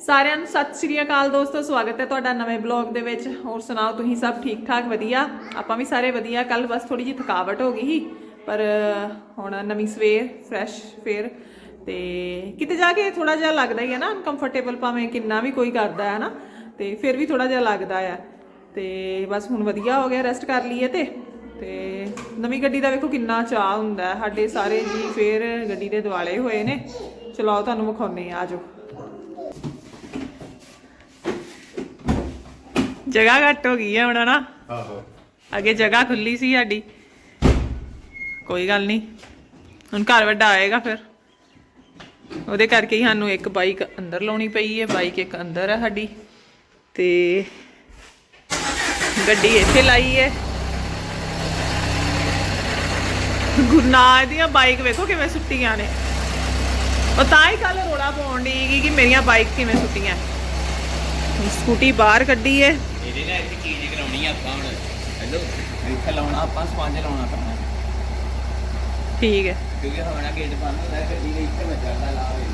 ਸਾਰਿਆਂ ਨੂੰ ਸਤਿ ਸ਼੍ਰੀ ਅਕਾਲ ਦੋਸਤੋ, ਸਵਾਗਤ ਹੈ ਤੁਹਾਡਾ ਨਵੇਂ ਬਲੌਗ ਦੇ ਵਿੱਚ। ਹੋਰ ਸੁਣਾਓ, ਤੁਸੀਂ ਸਭ ਠੀਕ ਠਾਕ ਵਧੀਆ? ਆਪਾਂ ਵੀ ਸਾਰੇ ਵਧੀਆ। ਕੱਲ ਬਸ ਥੋੜੀ ਜਿਹੀ ਥਕਾਵਟ ਹੋ ਗਈ ਸੀ, ਪਰ ਹੁਣ ਨਵੀਂ ਸਵੇਰ ਫਰੈਸ਼ ਫੇਰ ਤੇ ਕਿਤੇ ਜਾ ਕੇ ਥੋੜਾ ਜਿਹਾ ਲੱਗਦਾ ਹੀ ਹੈ ਨਾ ਅਨਕੰਫਰਟੇਬਲ ਭਾਵੇਂ ਕਿੰਨਾ ਵੀ ਕੋਈ ਕਰਦਾ ਹੈ ਨਾ, ਤੇ ਫਿਰ ਵੀ ਥੋੜਾ ਜਿਹਾ ਲੱਗਦਾ ਆ ਤੇ ਬਸ ਹੁਣ ਵਧੀਆ ਹੋ ਗਿਆ ਰੈਸਟ ਕਰ ਲਈਏ ਤੇ। ਤੇ ਨਵੀਂ ਗੱਡੀ ਦਾ ਵੇਖੋ ਕਿੰਨਾ ਚਾਹ ਹੁੰਦਾ ਸਾਡੇ ਸਾਰੇ ਜੀ ਫੇਰ ਗੱਡੀ ਦੇ ਦਿਵਾਲੇ ਹੋਏ ਨੇ। ਚਲੋ ਆਓ, ਤੁਹਾਨੂੰ ਵਿਖਾਉਨੇ ਆ ਆਜੋ ਜਗ੍ਹਾ ਘੱਟ ਹੋ ਗਈ ਹੈ ਹੁਣ ਨਾ ਆਹੋ। ਅੱਗੇ ਜਗ੍ਹਾ ਖੁੱਲੀ ਸੀ ਸਾਡੀ। ਕੋਈ ਗੱਲ ਨਹੀਂ। ਹੁਣ ਘਰ ਵੱਡਾ ਆਏਗਾ ਫਿਰ। ਉਹਦੇ ਕਰਕੇ ਹੀ ਸਾਨੂੰ ਇੱਕ ਬਾਈਕ ਅੰਦਰ ਲਾਉਣੀ ਪਈ ਹੈ ਬਾਈਕ ਇੱਕ ਅੰਦਰ ਹੈ ਸਾਡੀ। ਤੇ ਗੱਡੀ ਇੱਥੇ ਲਾਈ ਹੈ। ਗੁਰਨਾਜ ਦੀਆਂ ਬਾਈਕ ਵੇਖੋ ਕਿਵੇਂ ਸੁੱਟੀਆਂ ਨੇ। ਉਹ ਤਾਂ ਹੀ ਕੱਲ ਰੋਲਾ ਪਾਉਣ ਦੀ ਕਿ ਮੇਰੀਆਂ ਬਾਈਕ ਕਿਵੇਂ ਸੁੱਟੀਆਂ। ਸਕੂਟੀ ਬਾਹਰ ਕੱਢੀ ਹੈ। ਇਹਦੇ ਨਾਲ ਇੱਕ ਚੀਜ਼ ਕਰਾਉਣੀ ਆ ਆਪਾਂ ਹੁਣ? ਹੈਲੋ ਇੱਥੇ ਲਾਉਣਾ ਆਪਾਂ ਸਪੰਜ ਲਾਉਣਾ ਪੈਣਾ ਠੀਕ ਹੈ। ਕਿਉਂਕਿ ਹਵਾਨਾ ਗੇਟ ਬੰਦ ਹੁੰਦਾ ਹੈ, ਗੱਡੀ ਦੇ ਇੱਥੇ ਵੱਜਦਾ ਲਾਵੇ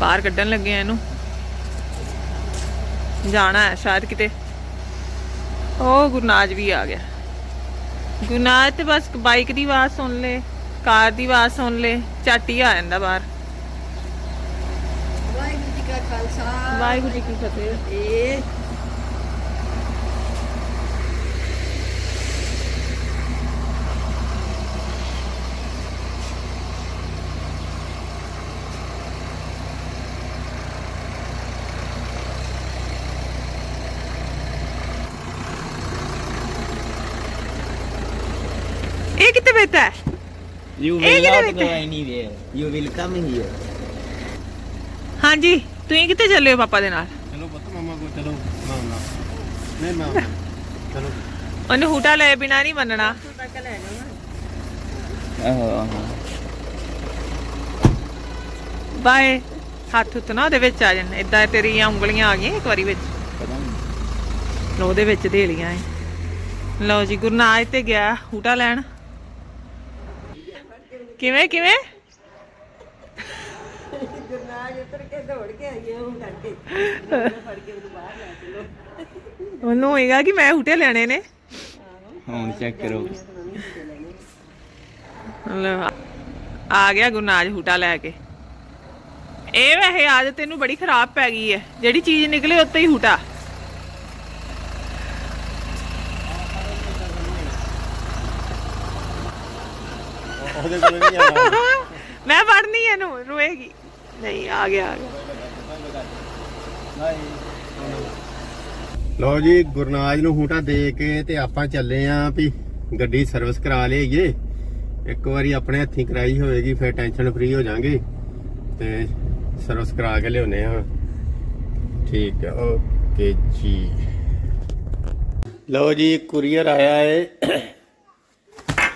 ਬਾਹਰ ਕੱਢਣ ਲੱਗੇ ਆ ਇਹਨੂੰ। ਜਾਣਾ ਹੈ ਸ਼ਾਇਦ ਕਿਤੇ। ਉਹ ਗੁਰਨਾਜ ਵੀ ਆ ਗਿਆ। ਗੁਰਨਾਜ ਤੇ ਬਸ ਬਾਈਕ ਦੀ ਆਵਾਜ਼ ਸੁਣ ਲੈ ਕਾਰ ਦੀ ਆਵਾਜ਼ ਸੁਣ ਲੈ ਹੀ ਆ ਜਾਂਦਾ ਬਾਹਰ ਵਾਹਿਗੁਰੂ ਜੀ ਕਾ ਖਾਲਸਾ ਵਾਹਿਗੁਰੂ ਜੀ ਕੀ ਫਤਿਹ। ਇਹ ਇਹ ਕਿੱਥੇ ਬੈਠਾ ਹੈ? ਇਹ ਵਿੱਚ ਯੂ ਵਿਲ ਕਮ ਹੀਅਰ ਹਾਂਜੀ। ਤੁਸੀਂ ਕਿੱਥੇ ਚੱਲੇ ਹੋ ਪਾਪਾ ਦੇ ਨਾਲ? ਚਲੋ ਪੁੱਤ ਮਾਮਾ ਕੋ ਚਲੋ ਮਾਮਾ ਨਹੀਂ ਮਾਮਾ ਚਲੋ। ਉਹਨੂੰ ਹੂਟਾ ਲਏ ਬਿਨਾ ਨਹੀਂ ਮੰਨਣਾ। ਬਾਏ ਹੱਥ ਉੱਤ ਨਾ ਉਹਦੇ ਵਿੱਚ ਆ ਜਾਣ। ਇਦਾਂ ਤੇਰੀਆਂ ਉਂਗਲੀਆਂ ਆ ਗਈਆਂ ਇੱਕ ਵਾਰੀ ਵਿੱਚ। ਲੋ ਉਹਦੇ ਵਿੱਚ ਦੇ ਲੀਆਂ ਏ ਲਓ ਜੀ ਗੁਰਨਾਜ ਤੇ ਗਿਆ ਹੂਟਾ ਲੈਣ। ਕਿਵੇਂ ਕਿਵੇਂ ਗੁਰਨਾਜ ਉਤਰ ਕੇ ਦੌੜ ਕੇ ਆਈ ਉਹ ਕਰਕੇ ਫੜ ਕੇ ਉਹਨੂੰ ਬਾਹਰ ਲੈ ਚਲੋ ਉਹਨੂੰ ਹੋਏਗਾ ਕਿ ਮੈਂ ਹੂਟੇ ਲੈਣੇ ਨੇ। ਹੁਣ ਚੈੱਕ ਕਰੋ। ਲਓ, ਆ ਗਿਆ ਗੁਰਨਾਜ ਹੂਟਾ ਲੈ ਕੇ। ਇਹ ਵੈਸੇ ਆਦਤ ਤੈਨੂੰ ਬੜੀ ਖਰਾਬ ਪੈ ਗਈ ਹੈ ਜਿਹੜੀ ਚੀਜ਼ ਨਿਕਲੇ ਉੱਤੇ ਹੀ ਹੂਟਾ ਉਹਦੇ ਕੋਲ ਨਹੀਂ ਜਾਣਾ ਮੈਂ ਫੜਨੀ ਇਹਨੂੰ ਰੋਏਗੀ। ਨਹੀਂ ਆ ਗਿਆ ਆ ਗਿਆ। ਲਓ ਜੀ ਗੁਰਨਾਜ ਨੂੰ ਹੂਟਾ ਦੇ ਕੇ ਤੇ ਆਪਾਂ ਚੱਲੇ ਆਂ ਵੀ ਗੱਡੀ ਸਰਵਿਸ ਕਰਾ ਲਈਏ। ਇੱਕ ਵਾਰੀ ਆਪਣੇ ਹੱਥੀਂ ਕਰਾਈ ਹੋਵੇਗੀ ਫਿਰ ਟੈਨਸ਼ਨ ਫ੍ਰੀ ਹੋ ਜਾਾਂਗੇ ਤੇ ਸਰਵਿਸ ਕਰਾ ਕੇ ਲਿਆਉਨੇ ਆ। ਠੀਕ ਹੈ ਓਕੇ ਜੀ। ਲਓ ਜੀ ਕੁਰੀਅਰ ਆਇਆ ਏ।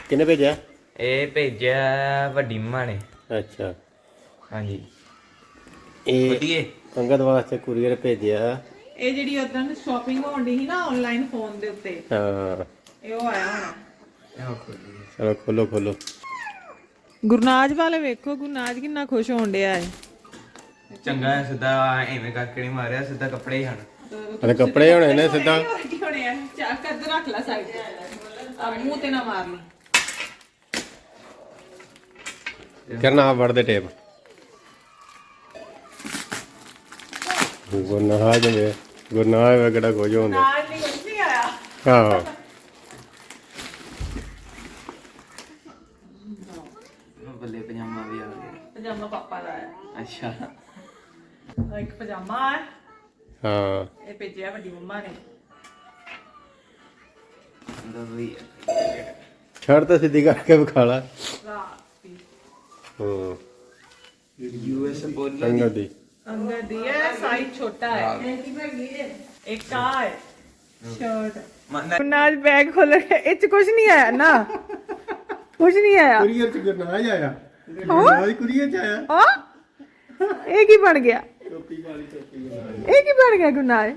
ਕਿਹਨੇ ਭੇਜਿਆ? ਇਹ ਭੇਜਿਆ ਵੱਡੀ ਮਾਂ ਨੇ। ਅੱਛਾ। ਹਾਂਜੀ। ਇਹ ਅੰਗਦ ਵਾਸਤੇ ਕੁਰੀਅਰ ਭੇਜਿਆ। ਇਹ ਜਿਹੜੀ ਉਦੋਂ ਸ਼ਾਪਿੰਗ ਹੋਣ ਦੀ ਸੀ ਨਾ ਆਨਲਾਈਨ ਫੋਨ ਦੇ ਉੱਤੇ। ਹਾਂ। ਇਹ ਉਹ ਆਇਆ ਹੋਣਾ। ਚਲੋ ਖੋਲੋ ਖੋਲੋ। ਗੁਰਨਾਜ ਵਾਲੇ ਵੇਖੋ ਗੁਰਨਾਜ ਕਿੰਨਾ ਖੁਸ਼ ਹੋਣ ਡਿਆ ਹੈ ਚੰਗਾ ਹੈ, ਸਿੱਧਾ ਐਵੇਂ ਕਰਕੇ ਨਹੀਂ ਮਾਰਿਆ ਸਿੱਧਾ ਕੱਪੜੇ ਹੀ ਹਨ ਅਰੇ ਕੱਪੜੇ ਹੋਣੇ ਨੇ ਸਿੱਧਾ। ਕੀ ਹੋਣੇ ਆ ਚੱਕ ਕਰ ਰੱਖ ਲੈ ਸਾਈਡ ਆ ਮੂੰਹ ਤੇ ਨਾ ਮਾਰ ਲਈ ਕਰਨਾ ਆ ਵੜ ਟੇਪ ਗੁਰਨਾਜ ਨੇ ਗੁਰਨਾਜ ਵਗੜਾ ਖੋਜ ਹੁੰਦਾ? ਨਾਲ ਨਹੀਂ ਕੁਝ ਨਹੀਂ ਆਇਆ। ਹਾਂ ਬੱਲੇ ਪਜਾਮਾ ਵੀ ਆ ਗਿਆ। ਪਜਾਮਾ ਪਾਪਾ ਦਾ ਆਇਆ ਅੱਛਾ। ਆਹ ਇੱਕ ਪਜਾਮਾ ਹੈ। ਹਾਂ। ਇਹ ਭੇਜਿਆ ਵੱਡੀ ਮੰਮਾ ਨੇ। ਦਾ ਵੀ ਛੜ ਤਾਂ ਸਿੱਧੀ ਕਰਕੇ ਵਿਖਾ ਲਾ। ਰਾਤ। ਦੀ ਹੂੰ। ਯੂ ਐਸ ਬੋਲ ਅੰਗਦ ਦੀ अंदर दिया है साइज़ छोटा है। एक का है। शर्ट। नाज बैग खोल रखे इच कुछ नहीं आया ना? कुछ नहीं आया। कुरियर च गरनाज आया। हाँ? गरनाज कुरियर च आया। ओ एक ही बन गया। टोपी वाली टोपी एक ही बन गया गुनाज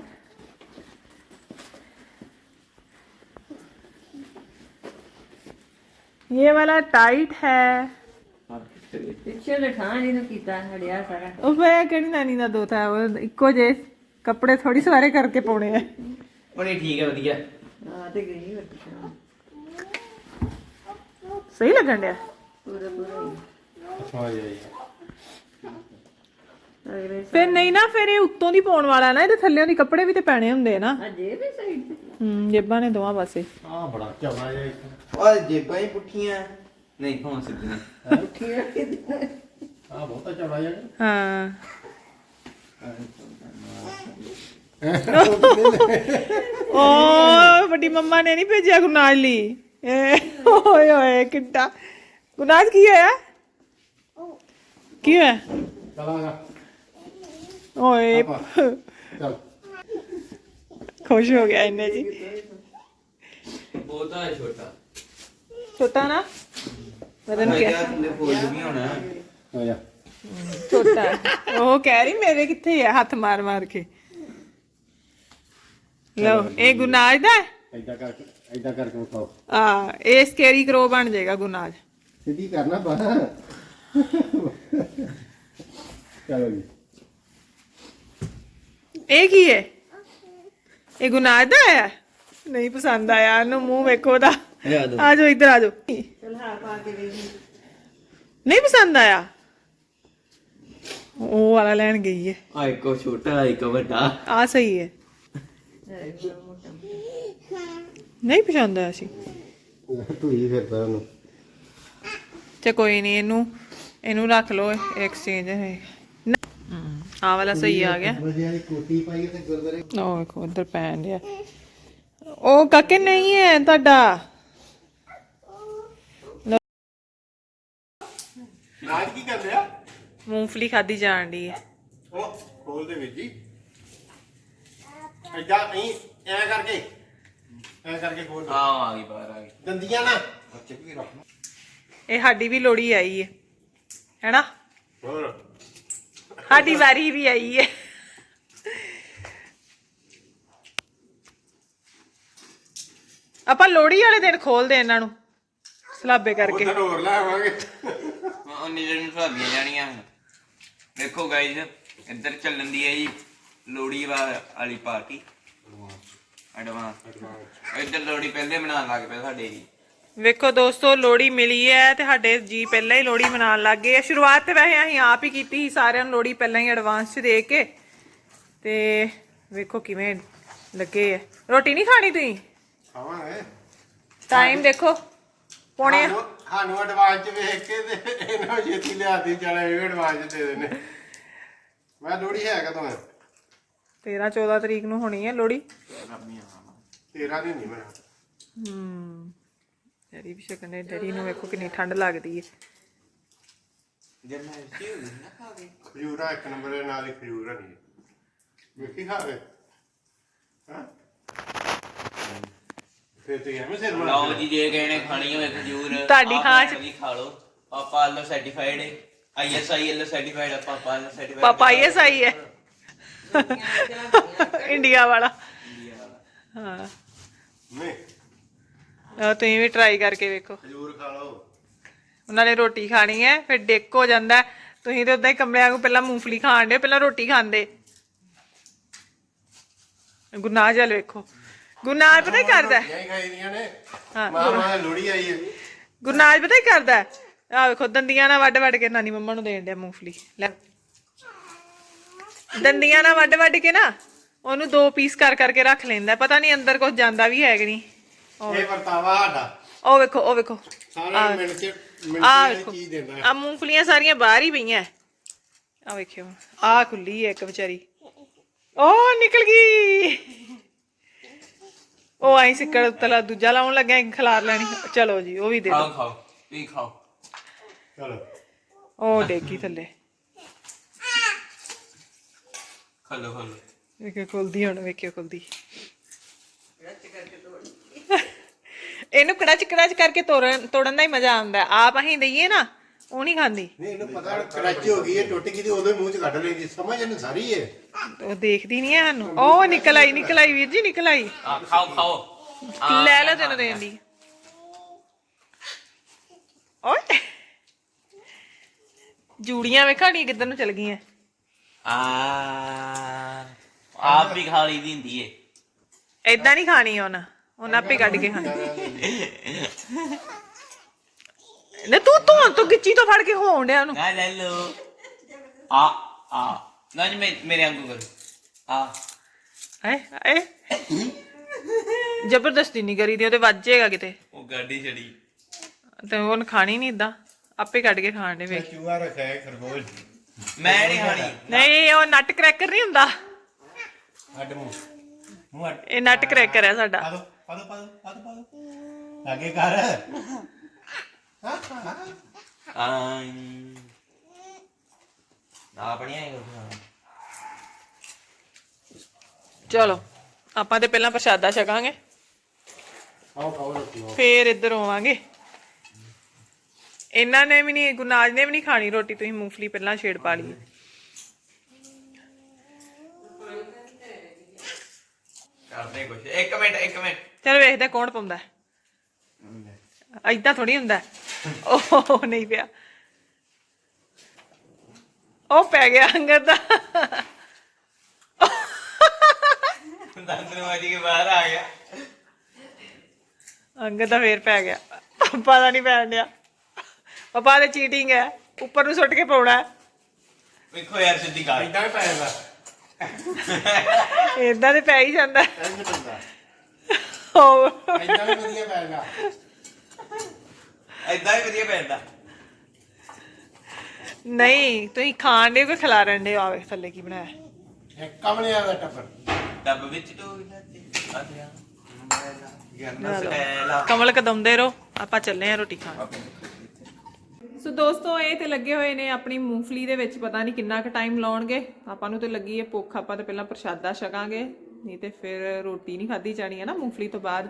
ये वाला टाइट है। ਪਿੱਛੇ ਦੇ ਥਾਂ ਨਹੀਂ ਨੂੰ ਕੀਤਾ ਹੜਿਆ ਸਾਰਾ। ਉਹ ਮੈਂ ਕਿਹੜੀ ਨਾਨੀ ਦਾ ਦੋਤਾ ਹੈ ਉਹ ਇੱਕੋ ਜੇ ਕੱਪੜੇ ਥੋੜੀ ਸਵਾਰੇ ਕਰਕੇ ਪਾਉਣੇ ਆ। ਬੜੀ ਠੀਕ ਹੈ ਵਧੀਆ। ਆ ਤੇ ਗਈ ਵਰਤੀ ਸਹੀ ਲੱਗਣ ਡਿਆ? ਪੂਰਾ ਪੂਰਾ ਅਗਲੇ ਫਿਰ ਨਹੀਂ ਨਾ ਫਿਰ ਇਹ ਉੱਤੋਂ ਦੀ ਪਾਉਣ ਵਾਲਾ ਨਾ ਇਹਦੇ ਥੱਲੇੋਂ ਦੀ ਕੱਪੜੇ ਵੀ ਤੇ ਪੈਣੇ ਹੁੰਦੇ ਆ ਨਾ। ਅਜੇ ਵੀ ਸਾਈਡ ਤੇ। ਹੂੰ ਜੇਬਾਂ ਨੇ ਦੋਵਾਂ ਪਾਸੇ। ਆ ਬੜਾ ਚੌੜਾ ਜਿਹਾ ਇੱਕ। ਓਏ ਜੇਬਾਂ ਹੀ ਪੁੱਠੀਆਂ। ਨਹੀਂ ਹੁਣ ਸਿੱਧੀਆਂ ਉੱਠੀ ਰੱਖੀ ਦੀ ਆ ਬਹੁਤਾ ਚੌੜਾ ਜਿਹਾ ਹਾਂ ਓ ਵੱਡੀ ਮੰਮਾ ਨੇ ਨਹੀਂ ਭੇਜਿਆ ਗੁਨਾਜ ਲਈ ਇਹ ਓਏ ਓਏ ਕਿੱਡਾ ਗੁਨਾਜ ਕੀ ਹੋਇਆ ਕੀ ਹੋਇਆ ਚਲਾਂਗਾ ਓਏ ਚੱਲ ਖੁਸ਼ ਹੋ ਗਿਆ ਇਹਨੇ ਜੀ ਬਹੁਤਾ ਹੈ ਛੋਟਾ ਛੋਟਾ ਨਾ ਬਦਨ ਮੈਂ ਕਿਆ ਕਿਹਾ ਤੁੰਦੇ ਫੋਲਡ ਵੀ ਹੋਣਾ। ਆ ਜਾ। ਛੋਟਾ। ਹੈ। ਉਹ ਕਹਿ ਰਹੀ ਮੇਰੇ ਕਿੱਥੇ ਹੈ ਹੱਥ ਮਾਰ ਮਾਰ ਕੇ। ਲਓ ਇਹ ਗੁਨਾਜ ਦਾ? ਹੈ? ਐਦਾਂ ਕਰਕੇ ਐਦਾਂ ਕਰਕੇ ਵਿਖਾਓ ਆ ਇਹ ਸਕੇਰੀ ਕਰੋ ਬਣ ਜਾਏਗਾ ਗੁਨਾਜ। ਸਿੱਧੀ ਕਰਨਾ ਬਾ ਚਲੋ ਜੀ। ਇਹ ਕੀ ਹੈ? ਇਹ ਗੁਨਾਹ ਦਾ ਹੈ ਨਹੀਂ ਪਸੰਦ ਆਇਆ। ਇਹਨੂੰ ਮੂੰਹ ਵੇਖੋ ਦੋ ਆ ਜਾਓ ਇੱਧਰ ਆ ਜਾਓ। ਚਲ ਹਾਂ ਪਾ ਕੇ ਵੇਖ ਨਹੀਂ ਪਸੰਦ ਆਇਆ? ਉਹ ਵਾਲਾ ਲੈਣ ਗਈ ਹੈ ਆ ਇੱਕੋ ਛੋਟਾ ਇੱਕ ਵੱਡਾ। ਆ ਸਹੀ ਹੈ ਨਹੀਂ ਪਸੰਦ ਆਇਆ ਸੀ। ਤੂੰ ਹੀ ਫਿਰਦਾ ਉਹਨੂੰ। ਤੇ ਕੋਈ ਨਹੀਂ ਇਹਨੂੰ ਇਹਨੂੰ ਰੱਖ ਲਓ ਐਕਸਚੇਂਜ ਹੈ। ਆ ਵਾਲਾ ਸਹੀ ਆ ਗਿਆ। ਵਧੀਆ ਦੀ ਕੋਟੀ ਪਾਈ ਤੇ ਗੁਰਦੁਆਰੇ। ਉਹ ਵੇਖੋ ਉਧਰ ਪੈਣ ਡਿਆ। ਉਹ ਕਾਕੇ ਨਹੀਂ ਹੈ ਤੁਹਾਡਾ। ਰਾਜ ਕੀ ਕਰ ਰਿਹਾ ਮੂੰਗਫਲੀ ਖਾਦੀ ਜਾਣ ਦੀ ਹੈ ਉਹ ਖੋਲ ਦੇ ਵਿੱਚ ਜੀ। ਐਦਾਂ ਨਹੀਂ ਐ ਕਰਕੇ ਐ ਕਰਕੇ ਖੋਲ ਆ ਆ ਗਈ ਬਾਹਰ ਆ ਗਈ। ਦੰਦੀਆਂ ਨਾ। ਬੱਚੇ ਵੀ ਰੱਖਣਾ ਇਹ ਸਾਡੀ ਵੀ ਲੋੜੀ ਆਈ ਹੈ ਹੈਨਾ? ਹੋਰ। ਸਾਡੀ ਵਾਰੀ ਵੀ ਆਈ ਹੈ ਆਪਾਂ ਲੋੜੀ ਵਾਲੇ ਦਿਨ ਖੋਲਦੇ ਇਹਨਾਂ ਨੂੰ ਸਲਾਬੇ ਕਰਕੇ। ਉਧਰ ਹੋਰ ਲਾਵਾਂਗੇ ਉਹ ਨੀਲੇ ਨੂੰ ਭਾਬੀਆਂ ਜਾਣੀਆਂ ਦੇਖੋ ਗਾਇਜ਼ ਇੱਧਰ ਚੱਲਣ ਦੀ ਹੈ ਜੀ ਲੋੜੀ ਵਾ- ਵਾਲੀ ਪਾਰਟੀ। ਐਡਵਾਂਸ ਇੱਧਰ ਲੋੜੀ ਪਹਿਲੇ ਮਨਾਉਣ ਲੱਗ ਪਏ ਸਾਡੇ ਜੀ। ਵੇਖੋ ਦੋਸਤੋ ਲੋੜੀ ਮਿਲੀ ਹੈ ਤੇ ਸਾਡੇ ਜੀ ਪਹਿਲਾਂ ਹੀ ਲੋੜੀ ਮਨਾਉਣ ਲੱਗ ਗਏ ਆ। ਸ਼ੁਰੂਆਤ ਤੇ ਵੈਸੇ ਅਸੀਂ ਆਪ ਹੀ ਕੀਤੀ ਸੀ ਸਾਰਿਆਂ ਨੂੰ ਲੋੜੀ ਪਹਿਲਾਂ ਹੀ ਐਡਵਾਂਸ ਚ ਦੇ ਕੇ। ਤੇ ਵੇਖੋ ਕਿਵੇਂ ਲੱਗੇ ਆ। ਰੋਟੀ ਨਹੀਂ ਖਾਣੀ ਤੁਸੀਂ? ਖਾਵਾਂਗੇ। ਟਾਈਮ ਦੇਖੋ ਪੌਣੇ ਸਾਨੂੰ- ਐਡਵਾਂਸ ਚ ਵੇਖ ਕੇ ਤੇ ਇਹਨਾਂ ਨੂੰ ਛੇਤੀ ਲਿਆਦੀ ਚਲ ਇਹ ਐਡਵਾਂਸ ਦੇ ਦੇਣੇ ਮੈਂ ਲੋੜੀ ਹੈ ਕਦੋਂ ਹੈ? 13 14 ਤਰੀਕ ਨੂੰ ਹੋਣੀ ਹੈ ਲੋੜੀ ਤੇਰਾ ਦੀ ਨਹੀਂ ਮੇਰਾ ਹੂੰ ਡੈਡੀ ਵੀ ਸ਼ਕਨੇ ਡੈਡੀ ਨੂੰ ਵੇਖੋ ਕਿੰਨੀ ਠੰਡ ਲੱਗਦੀ ਹੈ। ਖਜੂਰਾ ਇੱਕ ਨੰਬਰ ਦੇ ਨਾਲ ਹੀ ਖਜੂਰਾ ਨਹੀਂ। ਵੇਖੀ ਖਾਵੇ ਹਾਂ? ਫੇਰ ਤੇ ਐਵੇਂ ਸਿਰ ਮਾਰ ਲਓ ਜੀ ਜੇ ਕਿਸੇ ਨੇ ਖਾਣੀ ਹੋਵੇ ਖਜੂਰ ਤੁਹਾਡੀ ਆਪ ਖਾਂ ਚ- ਵੀ ਖਾ ਲਓ। ਪਾਪਾ ਅੱਲੋ ਸਰਟੀਫਾਈਡ ਹੈ ਆਈਐਸਆਈ ਅੱਲੋ ਸਰਟੀਫਾਈਡ ਹੈ ਪਾਪਾ ਅੱਲੋ ਸਰਟੀਫਾਈਡ ਪਾਪਾ ਇਹ ਸਹੀ ਹੈ ਇੰਡੀਆ ਵਾਲਾ। ਹਾਂ। ਨਹੀਂ। ਲਓ ਤੁਸੀਂ ਵੀ ਟਰਾਈ ਕਰਕੇ ਵੇਖੋ। ਖਜੂਰ ਖਾ ਲਓ। ਉਹਨਾਂ ਨੇ ਰੋਟੀ ਖਾਣੀ ਹੈ ਫਿਰ ਡਿੱਕ ਹੋ ਜਾਂਦਾ ਹੈ। ਤੁਸੀਂ ਤੇ ਉਦਾਂ ਹੀ ਕਮਰਿਆਂ ਨੂੰ ਪਹਿਲਾਂ ਮੂੰਗਫਲੀ ਖਾਣ ਦੇ ਪਹਿਲਾਂ ਰੋਟੀ ਖਾਂਦੇ। ਗੁਨਾਹ ਜਲ ਵੇਖੋ। ਗੁਨਾਹ ਪਤਾ ਕੀ ਕਰਦਾ ਹੈ? ਰੋਟੀਆਂ ਹੀ ਖਾਈ ਦੀਆਂ ਨੇ। ਹਾਂ। ਮਾਂ ਮਾਂ ਲੋੜੀ ਆਈ ਹੈ। ਗੁਰਨਾਜ ਪਤਾ ਕੀ ਕਰਦਾ ਆ ਵੇਖੋ ਦੰਦੀਆਂ ਨਾਲ ਵੱਡ ਵੱਡ ਕੇ ਨਾਨੀ ਮੰਮਾ ਨੂੰ ਦੇਣ ਡਿਆ ਮੂੰਗਫਲੀ। ਲੈ। ਦੰਦੀਆਂ ਨਾਲ ਵੱਡ ਵੱਡ ਕੇ ਨਾ ਉਹਨੂੰ ਦੋ ਪੀਸ ਕਰ ਕਰਕੇ ਰੱਖ ਲੈਂਦਾ ਪਤਾ ਨਹੀਂ ਅੰਦਰ ਕੁਝ ਜਾਂਦਾ ਵੀ ਹੈ ਕਿ ਨਹੀਂ। ਇਹ ਵਰਤਾਵਾ ਸਾਡਾ। ਉਹ ਵੇਖੋ ਉਹ ਵੇਖੋ। ਸਾਰੇ ਮਿੰਟ ਚ ਮਿੰਟ ਆ ਦੀ ਵੇਖੋ। ਚੀਜ਼ ਦਿੰਦਾ ਆ ਮੂੰਗਫਲੀਆਂ ਸਾਰੀਆਂ ਬਾਹਰ ਹੀ ਪਈਆਂ ਆ ਵੇਖਿਓ। ਆ ਖੁੱਲੀ ਹੈ ਇੱਕ ਵਿਚਾਰੀ। ਉਹ ਨਿਕਲ ਗਈ। ਉਹ ਆਈ ਸਿੱਕੜ ਤਲਾ ਦੂਜਾ ਲਾਉਣ ਲੱਗਾ ਖਿਲਾਰ ਲੈਣੀ। ਚਲੋ ਜੀ ਉਹ ਵੀ ਦੇ ਖਾਓ ਦੋ ਖਾਓ ਤੁਸੀਂ ਖਾਓ। ਚਲੋ। ਉਹ ਡੇਗੀ ਥੱਲੇ। ਖਾ ਲਓ ਖਾ ਲਓ ਵੇਖਿਓ ਖੁੱਲਦੀ ਹੁਣ ਵੇਖਿਓ ਖੁੱਲਦੀ। ਇਹਨੂੰ ਕੜਾਚ ਕੜਾਚ ਕਰਕੇ ਤੋੜਨ ਤੋੜਨ ਦਾ ਹੀ ਮਜ਼ਾ ਆਉਂਦਾ। ਆਪ ਅਸੀਂ ਦਈਏ ਨਾ ਉਹ ਨਹੀਂ ਖਾਂਦੀ। ਨਹੀਂ ਇਹਨੂੰ ਪਤਾ ਕਰਾਚੀ ਹੋ ਗਈ ਹੈ ਟੁੱਟ ਗਈ ਤੇ ਉਹਦੇ ਮੂੰਹ ਚ ਕੱਢ ਲੈਂਦੀ। ਸਮਝ ਇਹਨੂੰ ਸਾਰੀ ਹੈ ਉਹ ਦੇਖਦੀ ਨਹੀਂ ਹੈ ਸਾਨੂੰ। ਉਹ ਨਿਕਲ ਆਈ ਨਿਕਲ ਆਈ ਵੀਰ ਜੀ ਨਿਕਲ ਆਈ। ਆ ਖਾਓ ਖਾਓ। ਲੈ ਲੈ ਤੈਨੂੰ ਦੇਣ ਦੀ। ਓਏ। ਜੂੜੀਆਂ ਵੇਖਾਣੀਆਂ ਕਿੱਧਰ ਨੂੰ ਚਲ ਗਈਆਂ। ਆ ਆਪ ਵੀ ਖਾ ਲਈ ਦੀ ਹੁੰਦੀ ਏ। ਏਦਾਂ ਨਹੀਂ ਖਾਣੀ ਉਹਨਾਂ। ਉਹਨਾਂ ਆਪੇ ਕੱਢ ਕੇ ਖਾਣੀ। ਨੇ ਤੂੰ ਤੂੰ ਤੂੰ ਗਿੱਚੀ ਤੋਂ ਫੜ ਕੇ ਹੋਣ ਡਿਆ ਉਹਨੂੰ। ਨਾ ਲੈ ਲੋ ਆ ਆ। ਨਾ ਜੀ ਮੇ- ਮੇਰੇ ਵਾਂਗੂ ਕਰੋ। ਆ। ਐ ਐ। ਜ਼ਬਰਦਸਤੀ ਨਹੀਂ ਕਰੀਦੀ ਉਹਦੇ ਵੱਜੇਗਾ ਕਿਤੇ। ਉਹ ਗਾਡੀ ਛੜੀ ਤੇ ਉਹਨ ਖਾਣੀ ਨਹੀਂ ਇਦਾਂ ਆਪੇ ਕੱਢ ਕੇ ਖਾਣ ਦੇ ਵੇਖ ਚੂਹਾ ਰੱਖਿਆ ਹੈ ਖਰਗੋਸ਼। ਮੈਂ ਨਹੀਂ ਖਾਣੀ। ਨਹੀਂ ਉਹ ਨਟ ਕਰੈਕਰ ਨਹੀਂ ਹੁੰਦਾ। ਅੱਡ ਮੂੰਹ। ਮੂੰਹ ਅੱਡ ਇਹ ਨਟ ਕਰੈਕਰ ਹੈ ਸਾਡਾ। ਪਾ ਦੋ ਪਾ ਦੋ ਪਾ ਦੋ ਪਾ ਦੋ। ਪਾ ਦੋ ਅੱਗੇ ਕਰ ਕਰੋ ਚਲੋ ਆਪਾਂ ਤੇ ਪਹਿਲਾਂ ਪ੍ਰਸ਼ਾਦਾ ਛਕਾਂਗੇ। ਆਓ ਖਾਓ ਰੋਟੀ ਫੇਰ ਇੱਧਰ ਆਵਾਂਗੇ। ਇਹਨਾਂ ਨੇ ਵੀ ਨਹੀਂ ਗੁਨਾਜ ਨੇ ਵੀ ਨਹੀਂ ਖਾਣੀ ਰੋਟੀ ਤੁਸੀਂ ਮੂੰਗਫਲੀ ਪਹਿਲਾਂ ਛੇੜ ਪਾ ਲਈ। ਕਰਦੇ ਕੁਛ। ਇੱਕ ਮਿੰਟ ਇੱਕ ਮਿੰਟ। ਚਲ ਵੇਖਦੇ ਕੌਣ ਪਾਉਂਦਾ। ਐਦਾਂ ਥੋੜੀ ਹੁੰਦਾ। ਉਹ ਨਹੀਂ ਪਿਆ। ਉਹ ਪੈ ਗਿਆ ਅੰਗਦ ਦਾ। ਦੰਦ ਨੂੰ ਕੇ ਬਾਹਰ ਆ ਗਿਆ। ਅੰਗਦ ਦਾ ਫੇਰ ਪੈ ਗਿਆ। ਪਤਾ ਨਹੀਂ ਪੈਣ ਡਿਆ। ਪਾਪਾ ਦੇ ਚੀਟਿੰਗ ਹੈ। ਉੱਪਰ ਨੂੰ ਸੁੱਟ ਕੇ ਪਾਉਣਾ। ਹੈ ਵੇਖੋ ਯਾਰ ਸਿੱਧੀ ਗੱਲ। ਇਦਾਂ ਹੀ ਪੈਂਦਾ ਏਦਾਂ ਤੇ ਪੈ ਹੀ ਜਾਂਦਾ। ਹੈ। ਇਦਾਂ ਵੀ ਵਧੀਆ ਪੈਂਦਾ ਐਦਾਂ ਹੀ ਵਧੀਆ ਪੈਂਦਾ। ਨਹੀਂ ਤੁਸੀਂ ਖਾਣ ਦੇ ਕੋਈ ਖਿਲਾਰਨ ਦੇ ਆਵੇ ਥੱਲੇ ਕੀ ਬਣਾਇਆ। ਇੱਕ ਕਮਲਿਆਂ ਦਾ ਟੱਬਰ। ਡੱਬ ਵਿੱਚ ਟੋਕ ਜਾਂਦੇ ਆ ਗਿਆ ਗਰਨਾ ਸਟੈਲਾ ਕਮਲ ਕਦਮਦੇ ਰਹੋ। ਆਪਾਂ ਚੱਲੇ ਆ ਰੋਟੀ ਖਾਣ। ਸੋ ਦੋਸਤੋ ਇਹ ਤੇ ਲੱਗੇ ਹੋਏ ਨੇ ਆਪਣੀ ਮੂੰਗਫਲੀ ਦੇ ਵਿੱਚ। ਪਤਾ ਨਹੀਂ ਕਿੰਨਾ ਕੁ ਟਾਈਮ ਲਾਉਣਗੇ। ਆਪਾਂ ਨੂੰ ਤੇ ਲੱਗੀ ਹੈ ਭੁੱਖ। ਆਪਾਂ ਤੇ ਪਹਿਲਾਂ ਪ੍ਰਸ਼ਾਦਾ ਛਕਾਂਗੇ। ਨਹੀਂ ਤੇ ਫਿਰ ਰੋਟੀ ਨਹੀਂ ਖਾਧੀ ਜਾਣੀ ਹੈ ਨਾ ਮੂੰਗਫਲੀ ਤੋਂ ਬਾਅਦ।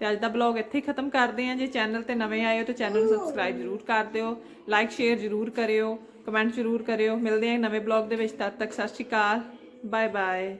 ਤੇ ਅੱਜ ਦਾ ਬਲੌਗ ਇੱਥੇ ਹੀ ਖਤਮ ਕਰਦੇ ਹਾਂ। ਜੇ ਚੈਨਲ ਤੇ ਨਵੇਂ ਆਏ ਹੋ ਤਾਂ ਚੈਨਲ ਨੂੰ ਸਬਸਕ੍ਰਾਈਬ ਜ਼ਰੂਰ ਕਰ ਦਿਓ। ਲਾਈਕ ਸ਼ੇਅਰ ਜ਼ਰੂਰ ਕਰਿਓ। ਕਮੈਂਟ ਜ਼ਰੂਰ ਕਰਿਓ। ਮਿਲਦੇ ਹਾਂ ਨਵੇਂ ਬਲੌਗ ਦੇ ਵਿੱਚ। ਤਦ ਤੱਕ ਸਤਿ ਸ਼੍ਰੀ ਅਕਾਲ। Bye bye